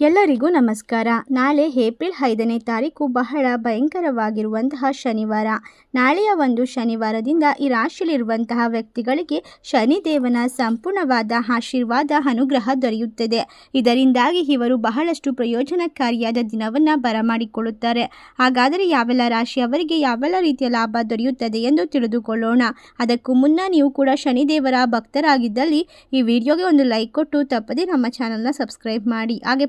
ಎಲ್ಲರಿಗೂ ನಮಸ್ಕಾರ. ನಾಳೆ ಏಪ್ರಿಲ್ ಐದನೇ ತಾರೀಕು ಬಹಳ ಭಯಂಕರವಾಗಿರುವಂತಹ ಶನಿವಾರ. ನಾಳೆಯ ಒಂದು ಶನಿವಾರದಿಂದ ಈ ರಾಶಿಯಲ್ಲಿರುವಂತಹ ವ್ಯಕ್ತಿಗಳಿಗೆ ಶನಿದೇವನ ಸಂಪೂರ್ಣವಾದ ಆಶೀರ್ವಾದ, ಅನುಗ್ರಹ ದೊರೆಯುತ್ತದೆ. ಇದರಿಂದಾಗಿ ಇವರು ಬಹಳಷ್ಟು ಪ್ರಯೋಜನಕಾರಿಯಾದ ದಿನವನ್ನು ಬರಮಾಡಿಕೊಳ್ಳುತ್ತಾರೆ. ಹಾಗಾದರೆ ಯಾವೆಲ್ಲ ರಾಶಿಯವರಿಗೆ ಯಾವೆಲ್ಲ ರೀತಿಯ ಲಾಭ ದೊರೆಯುತ್ತದೆ ಎಂದು ತಿಳಿದುಕೊಳ್ಳೋಣ. ಅದಕ್ಕೂ ಮುನ್ನ ನೀವು ಕೂಡ ಶನಿದೇವರ ಭಕ್ತರಾಗಿದ್ದಲ್ಲಿ ಈ ವಿಡಿಯೋಗೆ ಒಂದು ಲೈಕ್ ಕೊಟ್ಟು ತಪ್ಪದೆ ನಮ್ಮ ಚಾನಲ್ನ ಸಬ್ಸ್ಕ್ರೈಬ್ ಮಾಡಿ. ಹಾಗೆ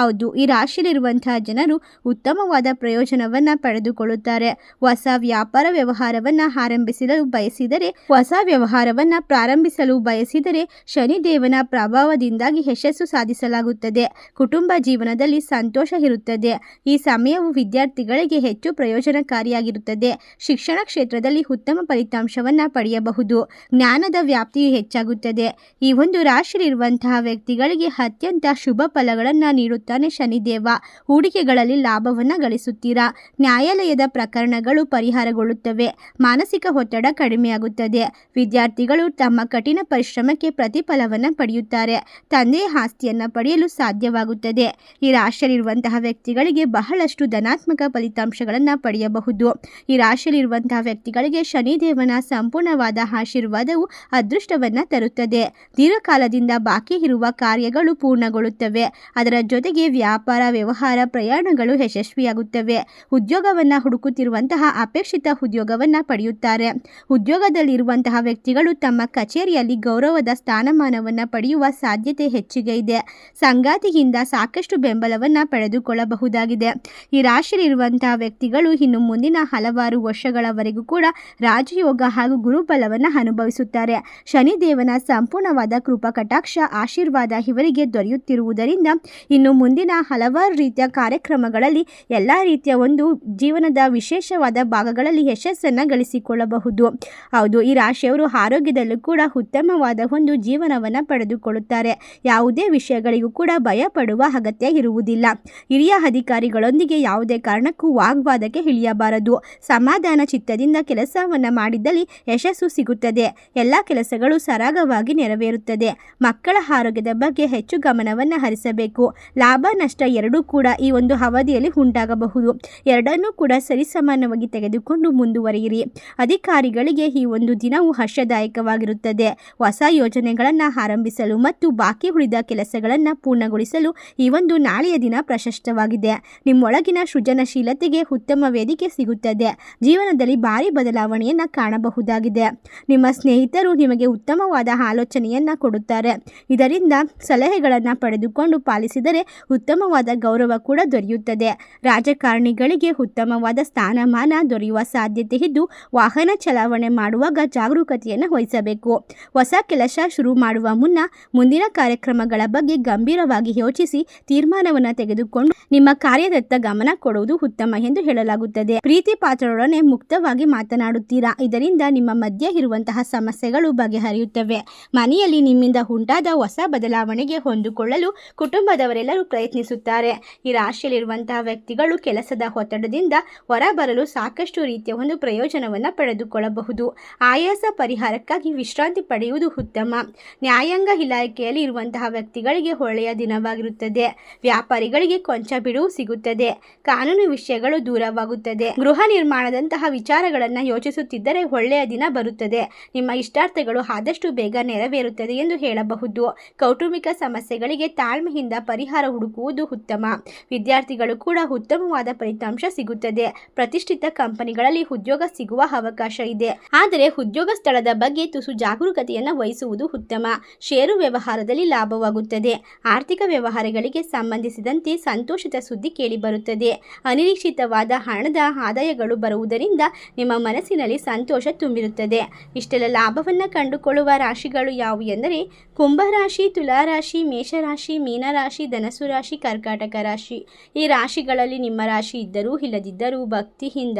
ಹೌದು, ಈ ರಾಶಿಯಲ್ಲಿರುವಂತಹ ಜನರು ಉತ್ತಮವಾದ ಪ್ರಯೋಜನವನ್ನ ಪಡೆದುಕೊಳ್ಳುತ್ತಾರೆ. ಹೊಸ ವ್ಯಾಪಾರ ವ್ಯವಹಾರವನ್ನ ಆರಂಭಿಸಲು ಬಯಸಿದರೆ, ಹೊಸ ವ್ಯವಹಾರವನ್ನ ಪ್ರಾರಂಭಿಸಲು ಬಯಸಿದರೆ ಶನಿದೇವನ ಪ್ರಭಾವದಿಂದಾಗಿ ಯಶಸ್ಸು ಸಾಧಿಸಲಾಗುತ್ತದೆ. ಕುಟುಂಬ ಜೀವನದಲ್ಲಿ ಸಂತೋಷ ಇರುತ್ತದೆ. ಈ ಸಮಯವು ವಿದ್ಯಾರ್ಥಿಗಳಿಗೆ ಹೆಚ್ಚು ಪ್ರಯೋಜನಕಾರಿಯಾಗಿರುತ್ತದೆ. ಶಿಕ್ಷಣ ಕ್ಷೇತ್ರದಲ್ಲಿ ಉತ್ತಮ ಫಲಿತಾಂಶವನ್ನು ಪಡೆಯಬಹುದು. ಜ್ಞಾನದ ವ್ಯಾಪ್ತಿಯು ಹೆಚ್ಚಾಗುತ್ತದೆ. ಈ ಒಂದು ರಾಶಿಯಲ್ಲಿರುವಂತಹ ವ್ಯಕ್ತಿಗಳಿಗೆ ಅತ್ಯಂತ ಶುಭ ಫಲಗಳನ್ನು ನೀಡುತ್ತಾನೆ ಶನಿದೇವ. ಹೂಡಿಕೆಗಳಲ್ಲಿ ಲಾಭವನ್ನು ಗಳಿಸುತ್ತೀರಾ? ನ್ಯಾಯಾಲಯದ ಪ್ರಕರಣಗಳು ಪರಿಹಾರಗೊಳ್ಳುತ್ತವೆ. ಮಾನಸಿಕ ಒತ್ತಡ ಕಡಿಮೆಯಾಗುತ್ತದೆ. ವಿದ್ಯಾರ್ಥಿಗಳು ತಮ್ಮ ಕಠಿಣ ಪರಿಶ್ರಮಕ್ಕೆ ಪ್ರತಿಫಲವನ್ನು ಪಡೆಯುತ್ತಾರೆ. ತಂದೆಯ ಆಸ್ತಿಯನ್ನು ಪಡೆಯಲು ಸಾಧ್ಯವಾಗುತ್ತದೆ. ಈ ರಾಶಿಯಲ್ಲಿರುವಂತಹ ವ್ಯಕ್ತಿಗಳಿಗೆ ಬಹಳಷ್ಟು ಧನಾತ್ಮಕ ಫಲಿತಾಂಶಗಳನ್ನು ಪಡೆಯಬಹುದು. ಈ ರಾಶಿಯಲ್ಲಿರುವಂತಹ ವ್ಯಕ್ತಿಗಳಿಗೆ ಶನಿದೇವನ ಸಂಪೂರ್ಣವಾದ ಆಶೀರ್ವಾದವು ಅದೃಷ್ಟವನ್ನು ತರುತ್ತದೆ. ದೀರ್ಘಕಾಲದಿಂದ ಬಾಕಿ ಇರುವ ಕಾರ್ಯಗಳು ಪೂರ್ಣಗೊಳ್ಳುತ್ತವೆ. ಅದರ ಜೊತೆಗೆ ವ್ಯಾಪಾರ, ವ್ಯವಹಾರ ಪ್ರಯಾಣಗಳು ಯಶಸ್ವಿಯಾಗುತ್ತವೆ. ಉದ್ಯೋಗವನ್ನು ಹುಡುಕುತ್ತಿರುವಂತಹ ಅಪೇಕ್ಷಿತ ಉದ್ಯೋಗವನ್ನು ಪಡೆಯುತ್ತಾರೆ. ಉದ್ಯೋಗದಲ್ಲಿರುವಂತಹ ವ್ಯಕ್ತಿಗಳು ತಮ್ಮ ಕಚೇರಿಯಲ್ಲಿ ಗೌರವದ ಸ್ಥಾನಮಾನವನ್ನು ಪಡೆಯುವ ಸಾಧ್ಯತೆ ಹೆಚ್ಚಿಗೆ ಇದೆ. ಸಂಗಾತಿಯಿಂದ ಸಾಕಷ್ಟು ಬೆಂಬಲವನ್ನು ಪಡೆದುಕೊಳ್ಳಬಹುದಾಗಿದೆ. ಈ ರಾಶಿಯಲ್ಲಿರುವಂತಹ ವ್ಯಕ್ತಿಗಳು ಇನ್ನು ಮುಂದಿನ ಹಲವಾರು ವರ್ಷಗಳವರೆಗೂ ಕೂಡ ರಾಜಯೋಗ ಹಾಗೂ ಗುರುಬಲವನ್ನು ಅನುಭವಿಸುತ್ತಾರೆ. ಶನಿದೇವನ ಸಂಪೂರ್ಣವಾದ ಕೃಪಾ, ಕಟಾಕ್ಷ, ಆಶೀರ್ವಾದ ಇವರಿಗೆ ದೊರೆಯುತ್ತಿರುವುದರಿಂದ ಇನ್ನು ಮುಂದಿನ ಹಲವಾರು ರೀತಿಯ ಕಾರ್ಯಕ್ರಮಗಳಲ್ಲಿ ಎಲ್ಲ ರೀತಿಯ ಒಂದು ಜೀವನದ ವಿಶೇಷವಾದ ಭಾಗಗಳಲ್ಲಿ ಯಶಸ್ಸನ್ನು ಗಳಿಸಿಕೊಳ್ಳಬಹುದು. ಹೌದು, ಈ ರಾಶಿಯವರು ಆರೋಗ್ಯದಲ್ಲೂ ಕೂಡ ಉತ್ತಮವಾದ ಒಂದು ಜೀವನವನ್ನು ಪಡೆದುಕೊಳ್ಳುತ್ತಾರೆ. ಯಾವುದೇ ವಿಷಯಗಳಿಗೂ ಕೂಡ ಭಯ ಪಡುವ ಅಗತ್ಯ ಇರುವುದಿಲ್ಲ. ಹಿರಿಯ ಅಧಿಕಾರಿಗಳೊಂದಿಗೆ ಯಾವುದೇ ಕಾರಣಕ್ಕೂ ವಾಗ್ವಾದಕ್ಕೆ ಇಳಿಯಬಾರದು. ಸಮಾಧಾನ ಚಿತ್ತದಿಂದ ಕೆಲಸವನ್ನು ಮಾಡಿದ್ದಲ್ಲಿ ಯಶಸ್ಸು ಸಿಗುತ್ತದೆ. ಎಲ್ಲ ಕೆಲಸಗಳು ಸರಾಗವಾಗಿ ನೆರವೇರುತ್ತದೆ. ಮಕ್ಕಳ ಆರೋಗ್ಯದ ಬಗ್ಗೆ ಹೆಚ್ಚು ಗಮನವನ್ನು ಹರಿಸಬೇಕು. ಲಾಭ, ನಷ್ಟ ಎರಡೂ ಕೂಡ ಈ ಒಂದು ಅವಧಿಯಲ್ಲಿ ಉಂಟಾಗಬಹುದು. ಎರಡನ್ನೂ ಕೂಡ ಸರಿಸಮಾನವಾಗಿ ತೆಗೆದುಕೊಂಡು ಮುಂದುವರಿಯಿರಿ. ಅಧಿಕಾರಿಗಳಿಗೆ ಈ ಒಂದು ದಿನವು ಹರ್ಷದಾಯಕವಾಗಿರುತ್ತದೆ. ಹೊಸ ಯೋಜನೆಗಳನ್ನು ಆರಂಭಿಸಲು ಮತ್ತು ಬಾಕಿ ಉಳಿದ ಕೆಲಸಗಳನ್ನು ಪೂರ್ಣಗೊಳಿಸಲು ಈ ಒಂದು ನಾಳೆಯ ದಿನ ಪ್ರಶಸ್ತವಾಗಿದೆ. ನಿಮ್ಮೊಳಗಿನ ಸೃಜನಶೀಲತೆಗೆ ಉತ್ತಮ ವೇದಿಕೆ ಸಿಗುತ್ತದೆ. ಜೀವನದಲ್ಲಿ ಭಾರಿ ಬದಲಾವಣೆಯನ್ನು ಕಾಣಬಹುದಾಗಿದೆ. ನಿಮ್ಮ ಸ್ನೇಹಿತರು ನಿಮಗೆ ಉತ್ತಮವಾದ ಆಲೋಚನೆಯನ್ನು ಕೊಡುತ್ತಾರೆ. ಇದರಿಂದ ಸಲಹೆಗಳನ್ನು ಪಡೆದುಕೊಂಡು ಪಾಲಿಸಿದರೆ ಉತ್ತಮವಾದ ಗೌರವ ಕೂಡ ದೊರೆಯುತ್ತದೆ. ರಾಜಕಾರಣಿಗಳಿಗೆ ಉತ್ತಮವಾದ ಸ್ಥಾನಮಾನ ದೊರೆಯುವ ಸಾಧ್ಯತೆ ಇದ್ದು, ವಾಹನ ಚಲಾವಣೆ ಮಾಡುವಾಗ ಜಾಗರೂಕತೆಯನ್ನು ವಹಿಸಬೇಕು. ಹೊಸ ಕೆಲಸ ಶುರು ಮಾಡುವ ಮುನ್ನ ಮುಂದಿನ ಕಾರ್ಯಕ್ರಮಗಳ ಬಗ್ಗೆ ಗಂಭೀರವಾಗಿ ಯೋಚಿಸಿ ತೀರ್ಮಾನವನ್ನು ತೆಗೆದುಕೊಂಡು ನಿಮ್ಮ ಕಾರ್ಯದತ್ತ ಗಮನ ಕೊಡುವುದು ಉತ್ತಮ ಎಂದು ಹೇಳಲಾಗುತ್ತದೆ. ಪ್ರೀತಿ ಪಾತ್ರರೊಡನೆ ಮುಕ್ತವಾಗಿ ಮಾತನಾಡುತ್ತೀರಾ? ಇದರಿಂದ ನಿಮ್ಮ ಮಧ್ಯೆ ಇರುವಂತಹ ಸಮಸ್ಯೆಗಳು ಬಗೆಹರಿಯುತ್ತವೆ. ಮನೆಯಲ್ಲಿ ನಿಮ್ಮಿಂದ ಉಂಟಾದ ಹೊಸ ಬದಲಾವಣೆಗೆ ಹೊಂದಿಕೊಳ್ಳಲು ಕುಟುಂಬದವರೆಲ್ಲರೂ ಪ್ರಯತ್ನಿಸುತ್ತಾರೆ. ಈ ರಾಶಿಯಲ್ಲಿರುವಂತಹ ವ್ಯಕ್ತಿಗಳು ಕೆಲಸದ ಒತ್ತಡದಿಂದ ಹೊರಬರಲು ಸಾಕಷ್ಟು ರೀತಿಯ ಒಂದು ಪ್ರಯೋಜನವನ್ನು ಪಡೆದುಕೊಳ್ಳಬಹುದು. ಆಯಾಸ ಪರಿಹಾರಕ್ಕಾಗಿ ವಿಶ್ರಾಂತಿ ಪಡೆಯುವುದು ಉತ್ತಮ. ನ್ಯಾಯಾಂಗ ಇಲಾಖೆಯಲ್ಲಿ ಇರುವಂತಹ ವ್ಯಕ್ತಿಗಳಿಗೆ ಒಳ್ಳೆಯ ದಿನವಾಗಿರುತ್ತದೆ. ವ್ಯಾಪಾರಿಗಳಿಗೆ ಕೊಂಚ ಬಿಡುವು ಸಿಗುತ್ತದೆ. ಕಾನೂನು ವಿಷಯಗಳು ದೂರವಾಗುತ್ತದೆ. ಗೃಹ ನಿರ್ಮಾಣದಂತಹ ವಿಚಾರಗಳನ್ನು ಯೋಚಿಸುತ್ತಿದ್ದರೆ ಒಳ್ಳೆಯ ದಿನ ಬರುತ್ತದೆ. ನಿಮ್ಮ ಇಷ್ಟಾರ್ಥಗಳು ಆದಷ್ಟು ಬೇಗ ನೆರವೇರುತ್ತದೆ ಎಂದು ಹೇಳಬಹುದು. ಕೌಟುಂಬಿಕ ಸಮಸ್ಯೆಗಳಿಗೆ ತಾಳ್ಮೆಯಿಂದ ಪರಿಹಾರ ಹುಡುಕುವುದು ಉತ್ತಮ. ವಿದ್ಯಾರ್ಥಿಗಳು ಕೂಡ ಉತ್ತಮವಾದ ಫಲಿತಾಂಶ ಸಿಗುತ್ತದೆ. ಪ್ರತಿಷ್ಠಿತ ಕಂಪನಿಗಳಲ್ಲಿ ಉದ್ಯೋಗ ಸಿಗುವ ಅವಕಾಶ ಇದೆ. ಆದರೆ ಉದ್ಯೋಗ ಸ್ಥಳದ ಬಗ್ಗೆ ತುಸು ಜಾಗರೂಕತೆಯನ್ನು ವಹಿಸುವುದು ಉತ್ತಮ. ಷೇರು ವ್ಯವಹಾರದಲ್ಲಿ ಲಾಭವಾಗುತ್ತದೆ. ಆರ್ಥಿಕ ವ್ಯವಹಾರಗಳಿಗೆ ಸಂಬಂಧಿಸಿದಂತೆ ಸಂತೋಷದ ಸುದ್ದಿ ಕೇಳಿಬರುತ್ತದೆ. ಅನಿರೀಕ್ಷಿತವಾದ ಹಣದ ಆದಾಯಗಳು ಬರುವುದರಿಂದ ನಿಮ್ಮ ಮನಸ್ಸಿನಲ್ಲಿ ಸಂತೋಷ ತುಂಬಿರುತ್ತದೆ. ಇಷ್ಟೆಲ್ಲ ಲಾಭವನ್ನು ಕಂಡುಕೊಳ್ಳುವ ರಾಶಿಗಳು ಯಾವುವು ಎಂದರೆ ಕುಂಭರಾಶಿ, ತುಲಾರಾಶಿ, ಮೇಷರಾಶಿ, ಮೀನರಾಶಿ ಧನಸು ರಾಶಿ, ಕರ್ಕಾಟಕ ರಾಶಿ. ಈ ರಾಶಿಗಳಲ್ಲಿ ನಿಮ್ಮ ರಾಶಿ ಇದ್ದರೂ ಇಲ್ಲದಿದ್ದರೂ ಭಕ್ತಿಯಿಂದ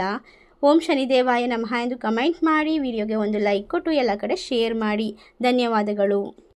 ಓಂ ಶನಿದೇವಾಯ ನಮಃ ಎಂದು ಕಮೆಂಟ್ ಮಾಡಿ. ವಿಡಿಯೋಗೆ ಒಂದು ಲೈಕ್ ಕೊಟ್ಟು ಎಲ್ಲ ಕಡೆ ಶೇರ್ ಮಾಡಿ. ಧನ್ಯವಾದಗಳು.